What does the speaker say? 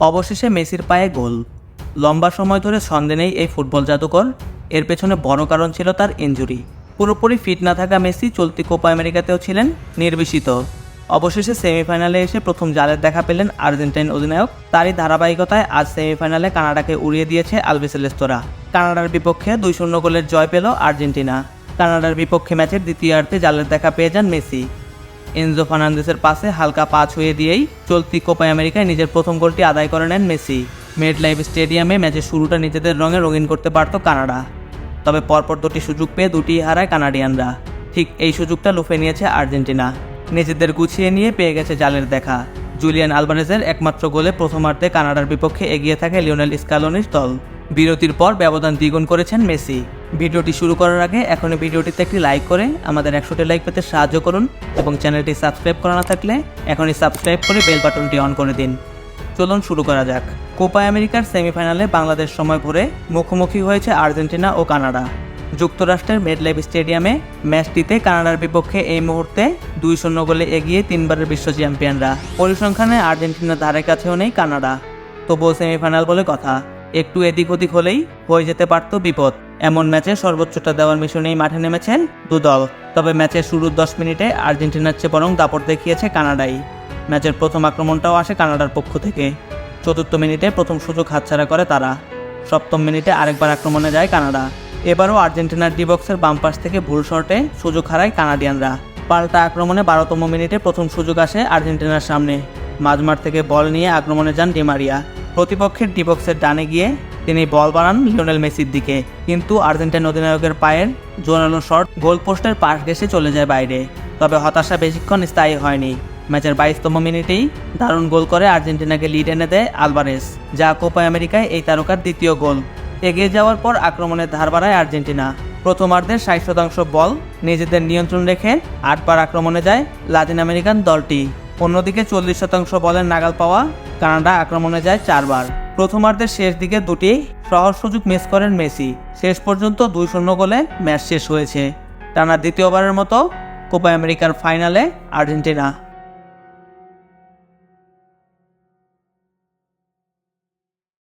অবশেষে মেসির পায়ে গোল। লম্বা সময় ধরে সন্দেহ নেই এই ফুটবল জাদুকর। এর পেছনে বড় কারণ ছিল তার ইনজুরি। পুরোপুরি ফিট না থাকা মেসি চলতি কোপা আমেরিকাতেও ছিলেন নির্বিষিত। অবশেষে সেমিফাইনালে এসে প্রথম জালের দেখা পেলেন আর্জেন্টাইন অধিনায়ক। তারই ধারাবাহিকতায় আজ সেমিফাইনালে কানাডাকে উড়িয়ে দিয়েছে আলবিসেলেস্তোরা কানাডার বিপক্ষে দুই শূন্য গোলের জয় পেল আর্জেন্টিনা। কানাডার বিপক্ষে ম্যাচের দ্বিতীয়ার্ধে জালের দেখা পেয়ে যান মেসি। এনজো ফার্নান্দেসের পাশে হালকা পা ছুঁয়ে দিয়েই চলতি কোপা আমেরিকায় নিজের প্রথম গোলটি আদায় করে নেন মেসি। মেড লাইফ স্টেডিয়ামে ম্যাচের শুরুটা নিজেদের রঙে রঙিন করতে পারত কানাডা। তবে পরপর দুটি সুযোগ পেয়ে দুটি হারায় কানাডিয়ানরা। ঠিক এই সুযোগটা লুফে নিয়েছে আর্জেন্টিনা। নিজেদের গুছিয়ে নিয়ে পেয়ে গেছে জালের দেখা। জুলিয়ান আলভারেজের একমাত্র গোলে প্রথমার্ধে কানাডার বিপক্ষে এগিয়ে থাকে লিওনেল স্কালোনির দল। বিরতির পর ব্যবধান দ্বিগুণ করেছেন মেসি। ভিডিওটি শুরু করার আগে এখনই ভিডিওটিতে একটি লাইক করে আমাদের একশোটি লাইক পেতে সাহায্য করুন এবং চ্যানেলটি সাবস্ক্রাইব করা না থাকলে এখনই সাবস্ক্রাইব করে বেল বাটনটি অন করে দিন। চলুন শুরু করা যাক। কোপা আমেরিকার সেমিফাইনালে বাংলাদেশ সময় ভরে মুখোমুখি হয়েছে আর্জেন্টিনা ও কানাডা। যুক্তরাষ্ট্রের মেডলাইভ স্টেডিয়ামে ম্যাচটিতে কানাডার বিপক্ষে এই মুহূর্তে দুই শূন্য গোলে এগিয়ে তিনবারের বিশ্ব চ্যাম্পিয়নরা। পরিসংখ্যানে আর্জেন্টিনার ধারে কাছেও নেই কানাডা। তবুও সেমিফাইনাল বলে কথা। একটু এদিক ওদিক হলেই হয়ে যেতে পারত বিপদ। এমন ম্যাচে সর্বোচ্চটা দেওয়ার মিশনেই মাঠে নেমেছেন দু দল তবে ম্যাচের শুরুর দশ মিনিটে আর্জেন্টিনার চেয়ে বরং দাপট দেখিয়েছে কানাডাই। ম্যাচের প্রথম আক্রমণটাও আসে কানাডার পক্ষ থেকে। চতুর্থ মিনিটে প্রথম সুযোগ হাতছাড়া করে তারা। সপ্তম মিনিটে আরেকবার আক্রমণে যায় কানাডা। এবারও আর্জেন্টিনার ডিবক্সের বাম পাশ থেকে ভুল শটে সুযোগ হারায় কানাডিয়ানরা। পাল্টা আক্রমণে বারোতম মিনিটে প্রথম সুযোগ আসে আর্জেন্টিনার সামনে। মাঝমাঠ থেকে বল নিয়ে আক্রমণে যান ডিমারিয়া প্রতিপক্ষের ডিবক্সের ডানে গিয়ে তিনি বল বাড়ান লিওনেল মেসির দিকে। কিন্তু আর্জেন্টাইন অধিনায়কের পায়ের জোরালো শট গোল পোস্টের পাশ ঘেসে চলে যায় বাইরে। তবে হতাশা বেশিক্ষণ স্থায়ী হয়নি। ম্যাচের বাইশতম মিনিটেই দারুণ গোল করে আর্জেন্টিনাকে লিড এনে দেয় আলভারেস যা কোপা আমেরিকায় এই তারকার দ্বিতীয় গোল। এগিয়ে যাওয়ার পর আক্রমণের ধার বাড়ায় আর্জেন্টিনা। প্রথমার্ধের ষাট শতাংশ বল নিজেদের নিয়ন্ত্রণ রেখে আটবার আক্রমণে যায় লাতিন আমেরিকান দলটি। অন্যদিকে চল্লিশ শতাংশ বলের নাগাল পাওয়া কানাডা আক্রমণে যায় চারবার। প্রথমার্ধের শেষ দিকে দুটি সহজ সুযোগ মিস করেন মেসি। শেষ পর্যন্ত দুই শূন্য গোলে ম্যাচ শেষ হয়েছে। টানা দ্বিতীয়বারের মতো কোপা আমেরিকার ফাইনালে আর্জেন্টিনা।